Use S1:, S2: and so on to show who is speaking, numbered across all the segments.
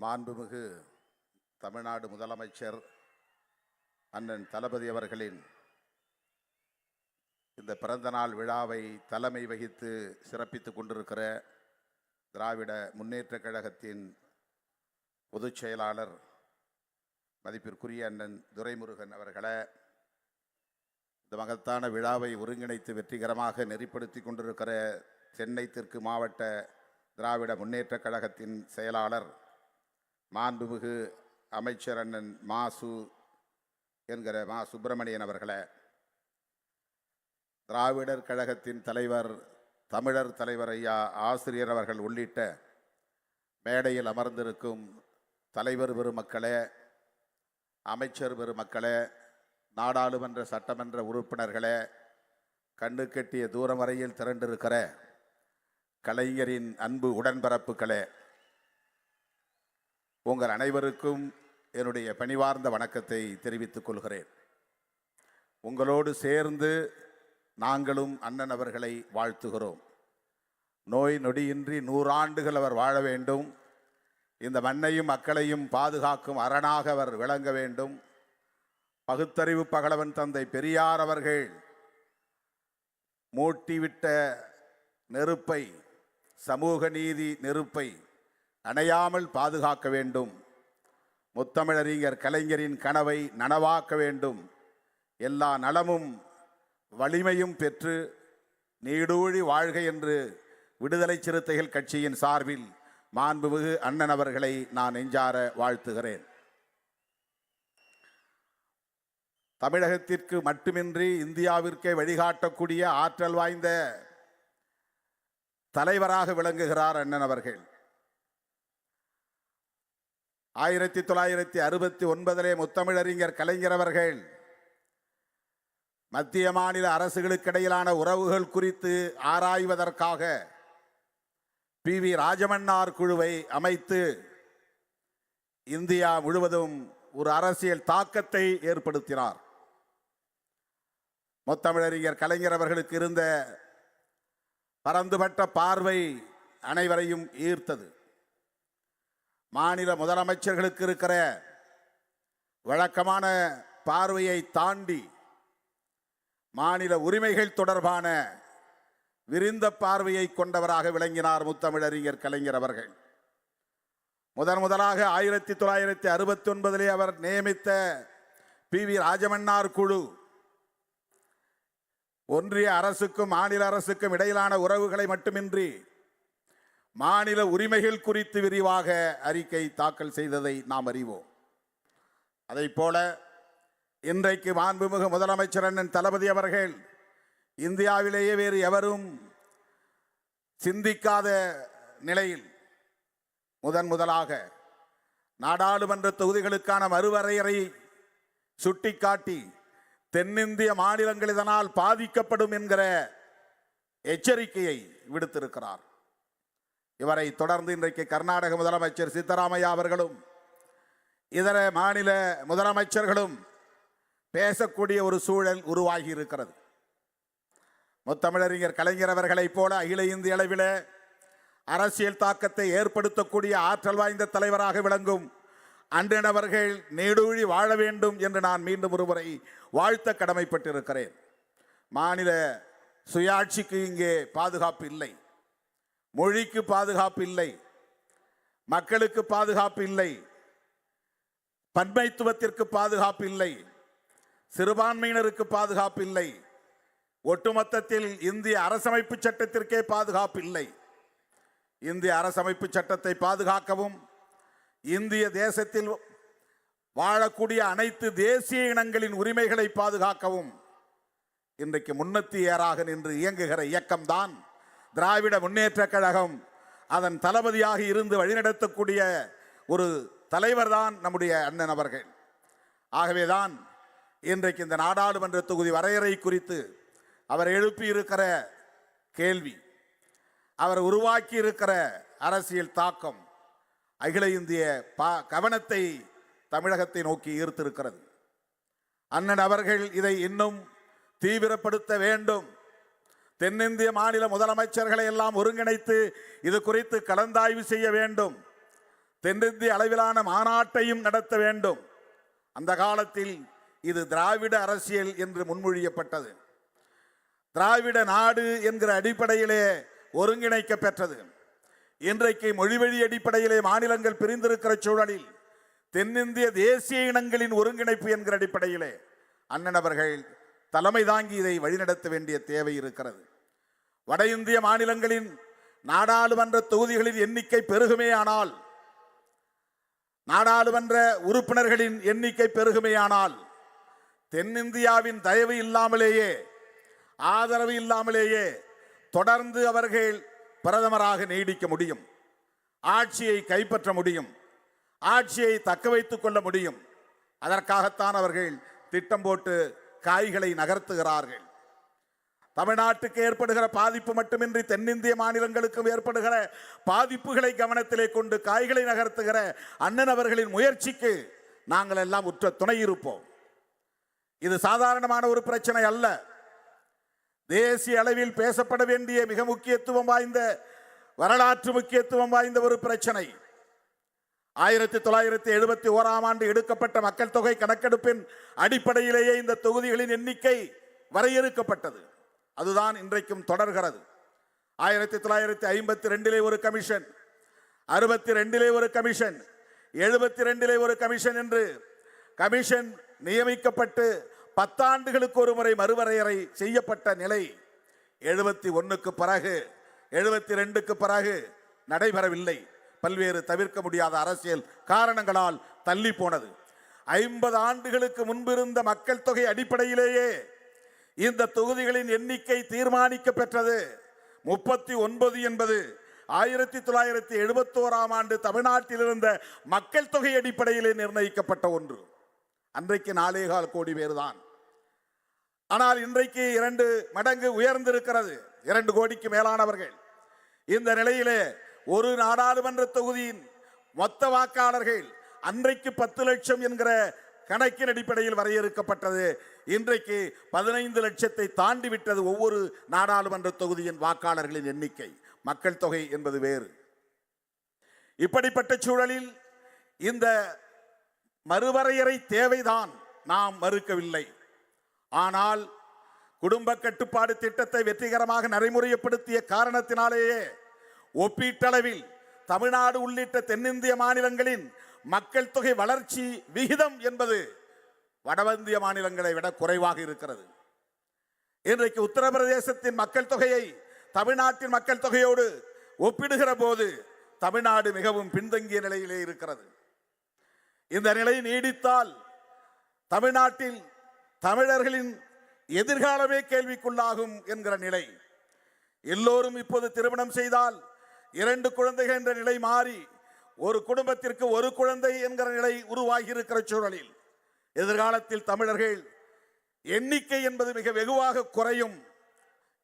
S1: மாண்புமிகு தமிழ்நாடு முதலமைச்சர் அண்ணன் தளபதி அவர்களின் இந்த பிறந்தநாள் விழாவை தலைமை வகித்து சிறப்பித்து கொண்டிருக்கிற திராவிட முன்னேற்றக் கழகத்தின் பொதுச் செயலாளர் மதிப்பிற்குரிய அண்ணன் துரைமுருகன் அவர்களே இந்த மகத்தான விழாவை ஒருங்கிணைத்து வெற்றிகரமாக நெறிப்படுத்தி கொண்டிருக்கிற சென்னை தெற்கு மாவட்ட திராவிட முன்னேற்றக் கழகத்தின் செயலாளர் மாண்புமிகு அமைச்சர் அண்ணன் மாசு என்கிற மா சுப்பிரமணியன் அவர்களே திராவிடர் கழகத்தின் தலைவர் தமிழர் தலைவர் ஐயா ஆசிரியர் அவர்கள் உள்ளிட்ட மேடையில் அமர்ந்திருக்கும் தலைவர் பெருமக்களே அமைச்சர் பெருமக்களே நாடாளுமன்ற சட்டமன்ற உறுப்பினர்களே கண்ணு கட்டிய தூரம் வரையில் திரண்டிருக்கிற கலைஞரின் அன்பு உடன்பரப்புகளே உங்கள் அனைவருக்கும் என்னுடைய பணிவார்ந்த வணக்கத்தை தெரிவித்துக் கொள்கிறேன். உங்களோடு சேர்ந்து நாங்களும் அண்ணன் அவர்களை வாழ்த்துகிறோம். நோய் நொடியின்றி நூறாண்டுகள் அவர் வாழ வேண்டும். இந்த மண்ணையும் மக்களையும் பாதுகாக்கும் அரணாக அவர் விளங்க வேண்டும். பகுத்தறிவு பகலவன் தந்தை பெரியார் அவர்கள் மூட்டிவிட்ட நெருப்பை சமூக நீதி நெருப்பை அணையாமல் பாதுகாக்க வேண்டும். முத்தமிழறிஞர் கலைஞரின் கனவை நனவாக்க வேண்டும். எல்லா நலமும் வலிமையும் பெற்று நீடூழி வாழ்க என்று விடுதலை சிறுத்தைகள் கட்சியின் சார்பில் மாண்புமிகு அண்ணன் அவர்களை நான் நெஞ்சார வாழ்த்துகிறேன். தமிழகத்திற்கு மட்டுமின்றி இந்தியாவிற்கே வழிகாட்டக்கூடிய ஆற்றல் வாய்ந்த தலைவராக விளங்குகிறார் அண்ணன் அவர்கள். ஆயிரத்தி தொள்ளாயிரத்தி அறுபத்தி ஒன்பதிலே முத்தமிழறிஞர் கலைஞர் அவர்கள் மத்திய மாநில அரசுகளுக்கிடையிலான உறவுகள் குறித்து ஆராய்வதற்காக பி வி ராஜமன்னார் குழுவை அமைத்து இந்தியா முழுவதும் ஒரு அரசியல் தாக்கத்தை ஏற்படுத்தினார். முத்தமிழறிஞர் கலைஞர் அவர்களுக்கு இருந்த பரந்துபட்ட பார்வை அனைவரையும் ஈர்த்தது. மாநில முதலமைச்சர்களுக்கு இருக்கிற வழக்கமான பார்வையை தாண்டி மாநில உரிமைகள் தொடர்பான விரிந்த பார்வையை கொண்டவராக விளங்கினார் முத்தமிழறிஞர் கலைஞர் அவர்கள். முதன் முதலாக ஆயிரத்தி தொள்ளாயிரத்தி அறுபத்தி ஒன்பதிலே அவர் நியமித்த பி. வி. ராஜமன்னார் குழு. ஒன்றிய அரசுக்கும் மாநில அரசுக்கும் இடையிலான உறவுகளை மட்டுமின்றி மாநில உரிமைகள் குறித்து விரிவாக அறிக்கை தாக்கல் செய்ததை நாம் அறிவோம். அதைப் போல இன்றைக்கு மாண்புமிகு முதலமைச்சர் அண்ணன் தளபதி அவர்கள் இந்தியாவிலேயே வேறு எவரும் சிந்திக்காத நிலையில் முதன் முதலாக நாடாளுமன்ற தொகுதிகளுக்கான மறுவரையறை சுட்டிக்காட்டி தென்னிந்திய மாநிலங்கள் இதனால் பாதிக்கப்படும் என்கிற எச்சரிக்கையை விடுத்திருக்கிறார். இவரை தொடர்ந்து இன்றைக்கு கர்நாடக முதலமைச்சர் சித்தராமையா அவர்களும் இதர மாநில முதலமைச்சர்களும் பேசக்கூடிய ஒரு சூழல் உருவாகி இருக்கிறது. முத்தமிழறிஞர் கலைஞர் அவர்களைப் போல அகில இந்திய அளவில் அரசியல் தாக்கத்தை ஏற்படுத்தக்கூடிய ஆற்றல் வாய்ந்த தலைவராக விளங்கும் அன்றன் அவர்கள் நீடூழி வாழ வேண்டும் என்று நான் மீண்டும் ஒருமுறை வாழ்த்த கடமைப்பட்டிருக்கிறேன். மாநில சுயாட்சிக்கு இங்கே பாதுகாப்பு இல்லை. மொழிக்கு பாதுகாப்பு இல்லை மக்களுக்கு பாதுகாப்பு இல்லை பன்மைத்துவத்திற்கு பாதுகாப்பு இல்லை சிறுபான்மையினருக்கு பாதுகாப்பு இல்லை ஒட்டுமொத்தத்தில் இந்திய அரசமைப்பு சட்டத்திற்கே பாதுகாப்பு இல்லை இந்திய அரசமைப்பு சட்டத்தை பாதுகாக்கவும் இந்திய தேசத்தில் வாழக்கூடிய அனைத்து தேசிய இனங்களின் உரிமைகளை பாதுகாக்கவும் இன்றைக்கு முன்னத்தி ஏறாக நின்று இயங்குகிற இயக்கம்தான் திராவிட முன்னேற்ற கழகம் அதன் தளபதியாக இருந்து வழிநடத்தக்கூடிய ஒரு தலைவர்தான் நம்முடைய அண்ணன் அவர்கள். ஆகவேதான் இன்றைக்கு இந்த நாடாளுமன்ற தொகுதி வரையறை குறித்து அவர் எழுப்பியிருக்கிற கேள்வி அவர் உருவாக்கி இருக்கிற அரசியல் தாக்கம் அகில இந்திய பா கவனத்தை தமிழகத்தை நோக்கி ஈர்த்திருக்கிறது. அண்ணன் அவர்கள் இதை இன்னும் தீவிரப்படுத்த வேண்டும். தென்னிந்திய மாநில முதலமைச்சர்களை எல்லாம் ஒருங்கிணைத்து இது குறித்து கலந்தாய்வு செய்ய வேண்டும். தென்னிந்திய அளவிலான மாநாட்டையும் நடத்த வேண்டும். அந்த காலத்தில் இது திராவிட அரசியல் என்று முன்மொழியப்பட்டது. திராவிட நாடு என்கிற அடிப்படையிலே ஒருங்கிணைக்க பெற்றது. இன்றைக்கு மொழிவழி அடிப்படையிலே மாநிலங்கள் பிரிந்திருக்கிற சூழலில் தென்னிந்திய தேசிய இனங்களின் ஒருங்கிணைப்பு என்கிற அடிப்படையிலே அண்ணன் அவர்கள் தலைமை தாங்கி இதை வழிநடத்த வேண்டிய தேவை இருக்கிறது. வட இந்திய மாநிலங்களின் நாடாளுமன்ற தொகுதிகளின் எண்ணிக்கை பெருகுமேயானால் நாடாளுமன்ற உறுப்பினர்களின் எண்ணிக்கை பெருகுமேயானால் தென்னிந்தியாவின் தயவு இல்லாமலேயே ஆதரவு இல்லாமலேயே தொடர்ந்து அவர்கள் பிரதமராக நீடிக்க முடியும். ஆட்சியை கைப்பற்ற முடியும். ஆட்சியை தக்க வைத்துக் கொள்ள முடியும். அதற்காகத்தான் அவர்கள் திட்டம் போட்டு காய்களை நகர்த்துகிறார்கள். தமிழ்நாட்டுக்கு ஏற்படுகிற பாதிப்பு மட்டுமின்றி தென்னிந்திய மாநிலங்களுக்கும் ஏற்படுகிற பாதிப்புகளை கவனத்திலே கொண்டு காய்களை நகர்த்துகிற அண்ணன் அவர்களின் முயற்சிக்கு நாங்கள் எல்லாம் உற்ற துணை இருப்போம். இது சாதாரணமான ஒரு பிரச்சனை அல்ல. தேசிய அளவில் பேசப்பட வேண்டிய மிக முக்கியத்துவம் வாய்ந்த வரலாற்று முக்கியத்துவம் வாய்ந்த ஒரு பிரச்சனை. ஆயிரத்தி தொள்ளாயிரத்தி எழுபத்தி ஓராம் ஆண்டு எடுக்கப்பட்ட மக்கள் தொகை கணக்கெடுப்பின் அடிப்படையிலேயே இந்த தொகுதிகளின் எண்ணிக்கை வரையறுக்கப்பட்டது. அதுதான் இன்றைக்கும் தொடர்கிறது. ஆயிரத்தி தொள்ளாயிரத்தி ஐம்பத்தி ரெண்டிலே ஒரு கமிஷன் அறுபத்தி ரெண்டிலே ஒரு கமிஷன் எழுபத்தி ரெண்டிலே ஒரு கமிஷன் என்று கமிஷன் நியமிக்கப்பட்டு பத்தாண்டுகளுக்கு ஒரு முறை மறுவரையறை செய்யப்பட்ட நிலை எழுபத்தி ஒன்றுக்கு பிறகு எழுபத்தி ரெண்டுக்கு பிறகு நடைபெறவில்லை. பல்வேறு தவிர்க்க முடியாத அரசியல் காரணங்களால் தள்ளி போனது. ஐம்பது ஆண்டுகளுக்கு முன்பிருந்த மக்கள் தொகை அடிப்படையிலேயே இந்த தொகுதிகளின் எண்ணிக்கை தீர்மானிக்க பெற்றது முப்பத்தி ஒன்பது என்பது ஆயிரத்தி தொள்ளாயிரத்தி எழுபத்தோராம் ஆண்டு தமிழ்நாட்டில் இருந்த மக்கள் தொகை அடிப்படையிலே நிர்ணயிக்கப்பட்ட ஒன்று. அன்றைக்கு நாலேகால் கோடி பேர் தான் ஆனால் இன்றைக்கு இரண்டு மடங்கு உயர்ந்திருக்கிறது. இரண்டு கோடிக்கு மேலானவர்கள். இந்த நிலையிலே ஒரு நாடாளுமன்ற தொகுதியின் மொத்த வாக்காளர்கள் அன்றைக்கு பத்து லட்சம் என்கிற கணக்கின் அடிப்படையில் வரையறுக்கப்பட்டது. இன்றைக்கு பதினைந்து லட்சத்தை தாண்டி விட்டது ஒவ்வொரு நாடாளுமன்ற தொகுதியின் வாக்காளர்களின் எண்ணிக்கை. மக்கள் தொகை என்பது வேறு. இப்படிப்பட்ட சூழலில் இந்த மறுவரையறை தேவைதான் நாம் மறுக்கவில்லை. ஆனால் குடும்ப கட்டுப்பாடு திட்டத்தை வெற்றிகரமாக நடைமுறைப்படுத்திய காரணத்தினாலேயே ஒப்பீட்டளவில் தமிழ்நாடு உள்ளிட்ட தென்னிந்திய மாநிலங்களின் மக்கள் தொகை வளர்ச்சி விகிதம் என்பது வடவந்திய மாநிலங்களை விட குறைவாக இருக்கிறது. இன்றைக்கு உத்தரப்பிரதேசத்தின் மக்கள் தொகையை தமிழ்நாட்டின் மக்கள் தொகையோடு ஒப்பிடுகிற போது தமிழ்நாடு மிகவும் பின்தங்கிய நிலையிலே இருக்கிறது. இந்த நிலை நீடித்தால் தமிழ்நாட்டில் தமிழர்களின் எதிர்காலமே கேள்விக்குள்ளாகும் என்கிற நிலை. எல்லோரும் இப்போது திருமணம் செய்தால் இரண்டு குழந்தைகள் என்ற நிலை மாறி ஒரு குடும்பத்திற்கு ஒரு குழந்தை என்கிற நிலை உருவாகி இருக்கிற சூழலில் எதிர்காலத்தில் தமிழர்கள் எண்ணிக்கை என்பது மிக வெகுவாக குறையும்.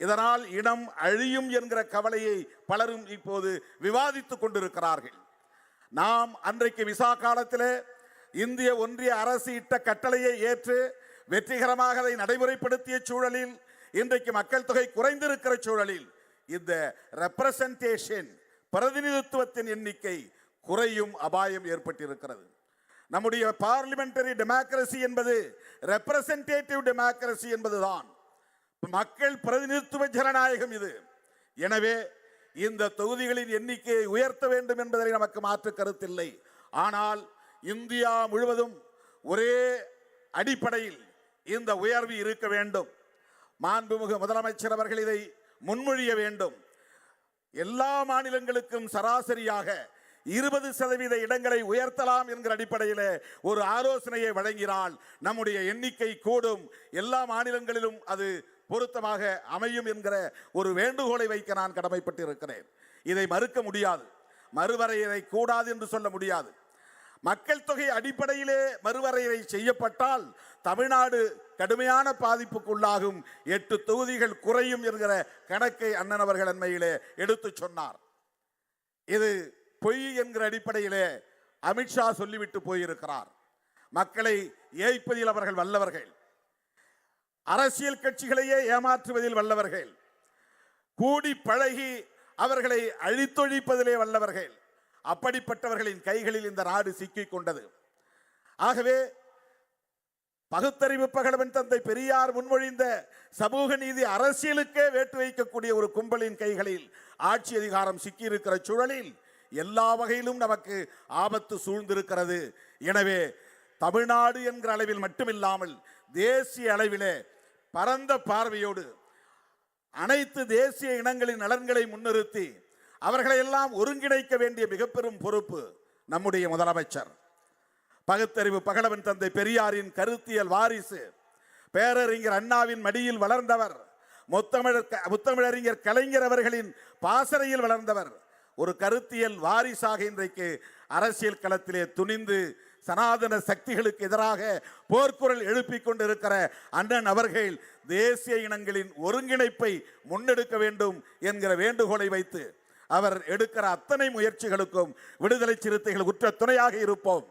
S1: இதனால் இனம் அழியும் என்கிற கவலையை பலரும் இப்போது விவாதித்துக் கொண்டிருக்கிறார்கள். நாம் அன்றைக்கு விசா காலத்திலே இந்திய ஒன்றிய அரசு இட்ட கட்டளையை ஏற்று வெற்றிகரமாக அதை நடைமுறைப்படுத்திய சூழலில் இன்றைக்கு மக்கள் தொகை குறைந்திருக்கிற சூழலில் இந்த ரெப்ரசன்டேஷன் பிரதிநிதித்துவத்தின் எண்ணிக்கை குறையும் அபாயம் ஏற்பட்டிருக்கிறது. நம்முடைய பார்லிமெண்டரி டெமோக்ரஸி என்பது ரெப்ரசன்டேட்டிவ் டெமோக்ரஸி என்பதுதான். மக்கள் பிரதிநிதித்துவ ஜனநாயகம் இது. எனவே இந்த தொகுதிகளின் எண்ணிக்கையை உயர்த்த வேண்டும் என்பதில் நமக்கு மாற்று கருத்தில்லை. ஆனால் இந்தியா முழுவதும் ஒரே அடிப்படையில் இந்த உயர்வு இருக்க வேண்டும். மாண்புமிகு முதலமைச்சர் அவர்கள் இதை முன்மொழிய வேண்டும். எல்லா மாநிலங்களுக்கும் சராசரியாக இருபது சதவீத இடங்களை உயர்த்தலாம் என்கிற அடிப்படையில் ஒரு ஆலோசனையை வழங்கினால் நம்முடைய எண்ணிக்கை கூடும். எல்லா மாநிலங்களிலும் அது பொருத்தமாக அமையும் என்கிற ஒரு வேண்டுகோளை வைக்க நான் கடமைப்பட்டு இருக்கிறேன் இதை மறுக்க முடியாது. மறுவரையறை கூடாது என்று சொல்ல முடியாது. மக்கள் தொகை அடிப்படையிலே மறுவரையறை செய்யப்பட்டால் தமிழ்நாடு கடுமையான பாதிப்புக்குள்ளாகும். எட்டு தொகுதிகள் குறையும் என்கிற கணக்கை அண்ணன் அவர்கள் அண்மையிலே எடுத்து சொன்னார். இது பொய் என்கிற அடிப்படையிலே அமித்ஷா சொல்லிவிட்டு போயிருக்கிறார். மக்களை ஏய்ப்பதில் அவர்கள் வல்லவர்கள். அரசியல் கட்சிகளையே ஏமாற்றுவதில் வல்லவர்கள். கூடி பழகி அவர்களை அழித்தொழிப்பதிலே வல்லவர்கள். அப்படிப்பட்டவர்களின் கைகளில் இந்த நாடு சிக்கிக் கொண்டது. ஆகவே பகுத்தறிவு பகலவன் தந்தை பெரியார் முன்மொழிந்த சமூக நீதி அரசியலுக்கே வேட்டு வைக்கக்கூடிய ஒரு கும்பலின் கைகளில் ஆட்சி அதிகாரம் சிக்கியிருக்கிற சூழலில் எல்லா வகையிலும் நமக்கு ஆபத்து சூழ்ந்திருக்கிறது. எனவே தமிழ்நாடு என்கிற அளவில் மட்டுமில்லாமல் தேசிய அளவிலே பரந்த பார்வையோடு அனைத்து தேசிய இனங்களின் நலன்களை முன்னிறுத்தி அவர்களை எல்லாம் ஒருங்கிணைக்க வேண்டிய மிக பெரும் பொறுப்பு நம்முடைய முதலமைச்சர். பகுத்தறிவு பகலவன் தந்தை பெரியாரின் கருத்தியல் வாரிசு. பேரறிஞர் அண்ணாவின் மடியில் வளர்ந்தவர். முத்தமிழர் முத்தமிழறிஞர் கலைஞர் அவர்களின் பாசறையில் வளர்ந்தவர். ஒரு கருத்தியல் வாரிசாக இன்றைக்கு அரசியல் களத்திலே துணிந்து சனாதன சக்திகளுக்கு எதிராக போர்க்குரல் எழுப்பிக் கொண்டிருக்கிற அண்ணன் அவர்கள் தேசிய இனங்களின் ஒருங்கிணைப்பை முன்னெடுக்க வேண்டும் என்கிற வேண்டுகோளை வைத்து அவர் எடுக்கிற அத்தனை முயற்சிகளுக்கும் விடுதலை சிறுத்தைகள் உற்ற துணையாக இருப்போம்.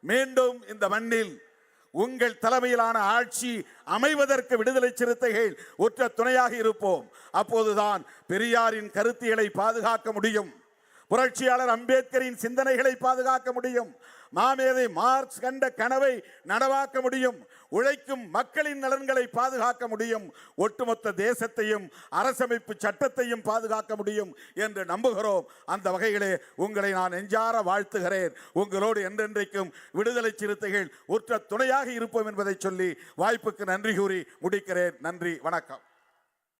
S1: மீண்டும் இந்த மண்ணில் உங்கள் தலைமையிலான ஆட்சி அமைவதற்கு விடுதலை சிறுத்தைகள் உற்ற துணையாக இருப்போம். அப்போதுதான் பெரியாரின் கருத்தியலை பாதுகாக்க முடியும். புரட்சியாளர் அம்பேத்கரின் சிந்தனைகளை பாதுகாக்க முடியும். மாமேதை மார்க்ஸ் கண்ட கனவை நனவாக்க முடியும். உழைக்கும் மக்களின் நலன்களை பாதுகாக்க முடியும். ஒட்டுமொத்த தேசத்தையும் அரசமைப்பு சட்டத்தையும் பாதுகாக்க முடியும் என்று நம்புகிறோம். அந்த வகையிலே உங்களை நான் நெஞ்சார வாழ்த்துகிறேன். உங்களோடு என்றென்றைக்கும் விடுதலை சிறுத்தைகள் உற்ற துணையாக இருப்போம் என்பதை சொல்லி வாய்ப்புக்கு நன்றி கூறி முடிக்கிறேன். நன்றி வணக்கம்.